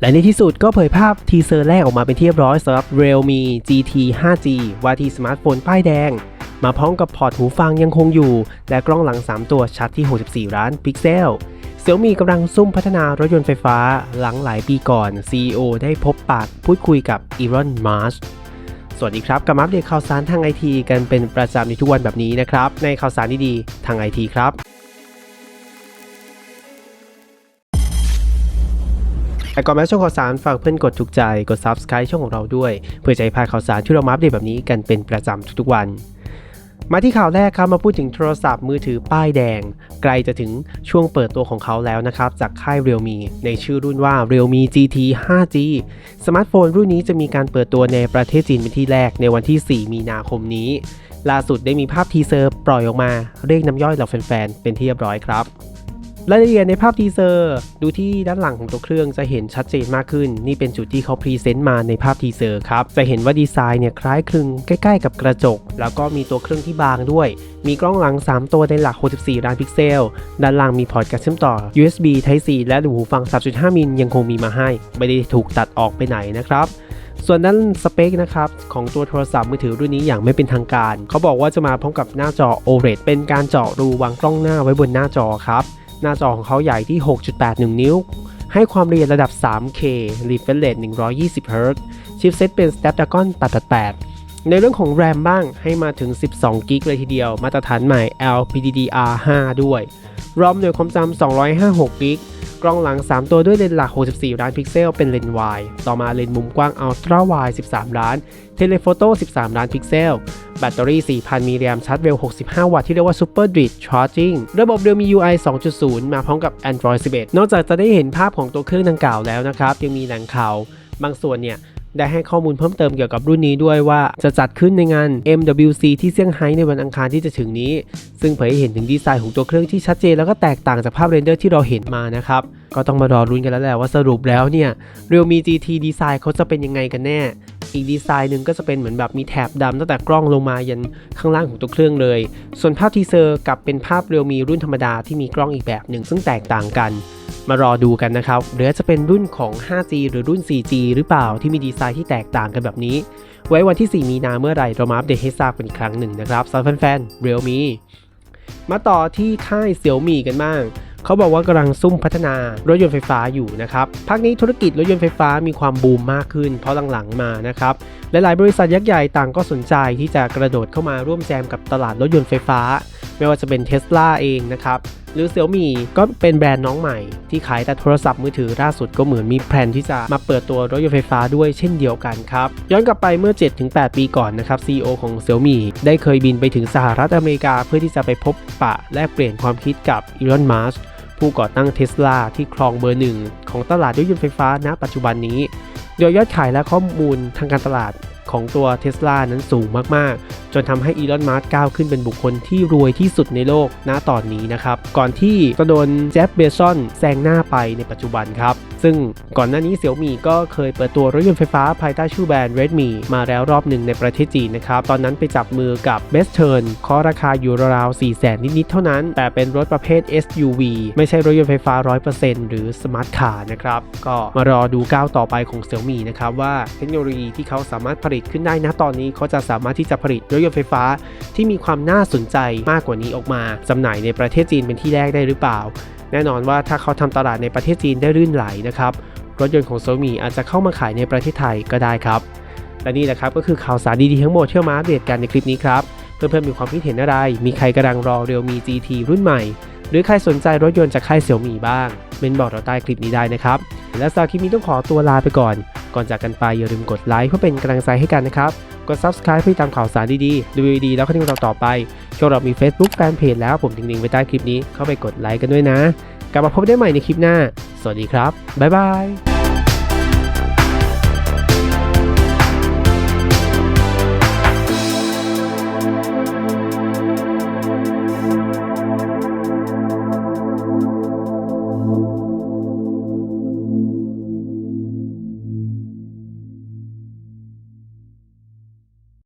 และในที่สุดก็เผยภาพทีเซอร์แรกออกมาเป็นที่เรียบร้อยสำหรับ Realme GT 5G ว่าที่สมาร์ทโฟนป้ายแดง มาพร้อมกับพอร์ตหูฟังยังคงอยู่ และกล้องหลัง 3 ตัวชัดที่ 64 ล้านพิกเซลเซี่ยมี่กำลังซุ่มพัฒนารถยนต์ไฟฟ้า หลังหลายปีก่อน CEO ได้พบปากพูดคุยกับอีรอนมัสสวัสดีครับกลับมาอัปเดตข่าวสารทางไอทีกันเป็นประจำในทุกวันแบบนี้นะครับ ในข่าวสารดีๆทางไอทีครับ แต่ก่อนแม้ช่องข่าวสารฝากเพื่อนกดถูกใจกด Subscribe ช่องของเราด้วย เพื่อจะให้พลาดข่าวสารที่เรามาอัปเดตแบบนี้กันเป็นประจำทุกๆวันมาที่ข่าวแรกครับมาพูดถึงโทรศัพท์มือถือป้ายแดงใกล้จะถึงช่วงเปิดตัวของเขาแล้วนะครับ จากค่าย Realme ในชื่อรุ่นว่า Realme GT 5G สมาร์ทโฟนรุ่นนี้จะมีการเปิดตัวในประเทศจีนเป็นที่แรกในวันที่ 4 มีนาคมนี้ ล่าสุดได้มีภาพทีเซอร์ปล่อยออกมา เรียกน้ำย่อยเหล่าแฟนๆ เป็นที่เรียบร้อยครับ รายละเอียดในภาพทีเซอร์ ดูที่ด้านหลังของตัวเครื่องจะเห็นชัดเจนมากขึ้น นี่เป็นจุดที่เขาพรีเซนต์มาในภาพทีเซอร์ครับ จะเห็นว่าดีไซน์เนี่ยคล้ายคลึงใกล้ ๆ กับกระจก แล้วก็มีตัวเครื่องที่บางด้วย มีกล้องหลัง 3 ตัวในหลัก 64 ล้านพิกเซล ด้านล่างมีพอร์ตการเชื่อมต่อ USB Type C และหูฟัง 3.5 มิลยังคงมีมาให้ ไม่ได้ถูกตัดออกไปไหนนะครับส่วนด้านสเปคนะครับของตัวโทรศัพท์มือถือรุ่นนี้อย่างไม่เป็นทางการ เขาบอกว่าจะมาพร้อมกับหน้าจอ OLED เป็นการเจาะรูวางกล้องหน้าไว้บนหน้าจอครับ หน้าจอของเขาใหญ่ที่ 6.81 นิ้ว ให้ความละเอียดระดับ 3K refresh rate 120 Hz ชิปเซตเป็น Snapdragon 888 ในเรื่องของ RAM บ้างให้มาถึง 12 g b เลยทีเดียว มาตรฐานใหม่ LPDDR5 ด้วย ROM หน่วยความจำ256 g b กล้องหลัง 3 ตัวด้วยเลนส์หลัก 64 ล้านพิกเซล เป็นเลนส์วายต่อมาเลนส์มุมกว้าง Ultra Wide 13 ล้าน เทเลโฟโต้ 13 ล้านพิกเซล แบตเตอรี่ 4,000 มิลลิแอมป์ชาร์จเร็ว 65 วัตต์ที่เรียกว่า Super d r i d Charging ระบบเดิมมี UI 2.0 มาพร้อมกับ Android 11 นอกจากจะได้เห็นภาพของตัวเครื่องดังกล่าวแล้วนะครับ ยังมีแหล่งข่าวบางส่วนเนี่ย ได้ให้ข้อมูลเพิ่มเติมเกี่ยวกับรุ่นนี้ด้วยว่าจะจัดขึ้นในงาน MWC ที่เซี่ยงไฮ้ในวันอังคารที่จะถึงนี้ ซึ่งเผยให้เห็นถึงดีไซน์ของตัวเครื่องที่ชัดเจนแล้วก็แตกต่างจากภาพเรนเดอร์ที่เราเห็นมานะครับ ก็ต้องมารอรุ้นกันแล้วแหละว่าสรุปแล้วเนี่ย Realme GT ดีไซน์เขาจะเป็นยังไงกันแน่ อีกดีไซน์หนึ่งก็จะเป็นเหมือนแบบมีแถบดำตั้งแต่กล้องลงมายันข้างล่างของตัวเครื่องเลย ส่วนภาพทีเซอร์กลับเป็นภาพ Realme รุ่นธรรมดาที่มีกล้องอีกแบบหนึ่งซึ่งแตกต่างกัน มารอดูกันนะครับหรือจะเป็นรุ่นของ 5G หรือรุ่น 4G หรือเปล่าที่มีดีไซน์ที่แตกต่างกันแบบนี้ ไว้วันที่ 4 มีนาเมื่อไหร่เรามาอัปเดตให้ทราบกันอีกครั้งหนึ่งนะครับสำหรับแฟนๆ Realme มาต่อที่ค่าย Xiaomi กันบ้าง เขาบอกว่ากำลังซุ่มพัฒนารถยนต์ไฟฟ้าอยู่นะครับพักนี้ธุรกิจรถยนต์ไฟฟ้ามีความบูมมากขึ้น เพราะหลังๆมานะครับหลายๆบริษัทยักษ์ใหญ่ต่างก็สนใจที่จะกระโดดเข้ามาร่วมแจมกับตลาดรถยนต์ไฟฟ้า ไม่ว่าจะเป็น Tesla เองนะครับหรือ Xiaomi ก็เป็นแบรนด์น้องใหม่ ที่ขายแต่โทรศัพท์มือถือล่าสุดก็เหมือนมีแผนที่จะมาเปิดตัวรถยนต์ไฟฟ้าด้วยเช่นเดียวกันครับ ย้อนกลับไปเมื่อ 7-8 ปีก่อนนะครับ CEO ของ Xiaomi ได้เคยบินไปถึงสหรัฐอเมริกาเพื่อที่จะไปพบปะแลกเปลี่ยนความคิดกับอีลอนมัส ผู้ก่อตั้งเทสลาที่ครองเบอร์หนึ่งของตลาดรถยนต์ไฟฟ้าณปัจจุบันนี้ โดยยอดขายและข้อมูลทางการตลาดของตัวเทสลานั้นสูงมากๆ จนทำให้อีลอนมัสก้าวขึ้นเป็นบุคคลที่รวยที่สุดในโลกณตอนนี้นะครับก่อนที่จะโดนเจฟเบซอนแซงหน้าไปในปัจจุบันครับ ซึ่งก่อนหน้านี้เสี่ยวมี่ก็เคยเปิดตัวรถยนต์ไฟฟ้าภายใต้ชื่อแบรนด์ Redmi มาแล้วรอบหนึ่งในประเทศจีนนะครับ ตอนนั้นไปจับมือกับ b e s t u r n เคาะราคาอยู่ราวๆ4 0 0 0นิด ๆ เท่านั้น แต่เป็นรถประเภท SUV ไม่ใช่รถยนต์ไฟฟ้า 100%หรือ Smart Car นะครับ ก็มารอดูก้าวต่อไปของ Xiaomi นะครับว่าเทคโนโลยีที่เขาสามารถผลิตขึ้นได้ณตอนนี้เขาจะสามารถที่จะผลิตรถยนต์ไฟฟ้าที่มีความน่าสนใจมากกว่านี้ออกมาจำหน่ายในประเทศจีนเป็นที่แรกได้หรือเปล่า แน่นอนว่าถ้าเขาทำตลาดในประเทศจีนได้รื่นไหลนะครับรถยนต์ของ Xiaomi อาจจะเข้ามาขายในประเทศไทยก็ได้ครับ และนี่แหละครับก็คือข่าวสารดีๆทั้งหมดที่อมาอัปเดตกันในคลิปนี้ครับ เพื่อนๆมีความคิดเห็นอะไร มีใครกำลังรอ Realme GT รุ่นใหม่ หรือใครสนใจรถยนต์จากค่าย Xiaomi บ้างเมนบอกเราใต้คลิปนี้ได้นะครับ และสำหรับคลิปนี้ต้องขอตัวลาไปก่อน ก่อนจากกันไปอย่าลืมกดไลค์เพื่อเป็นกำลังใจให้กันนะครับ กด subscribe เพื่อตามข่าวสารดีๆดูดีๆแล้วก็ติดตามต่อไป ช่วงเรามี Facebook แฟนเพจแล้วผมทิ้งลิงก์ไว้ใต้คลิปนี้เข้าไปกดไลค์กันด้วยนะ กลับมาพบได้ใหม่ในคลิปหน้า สวัสดีครับ บ๊ายบาย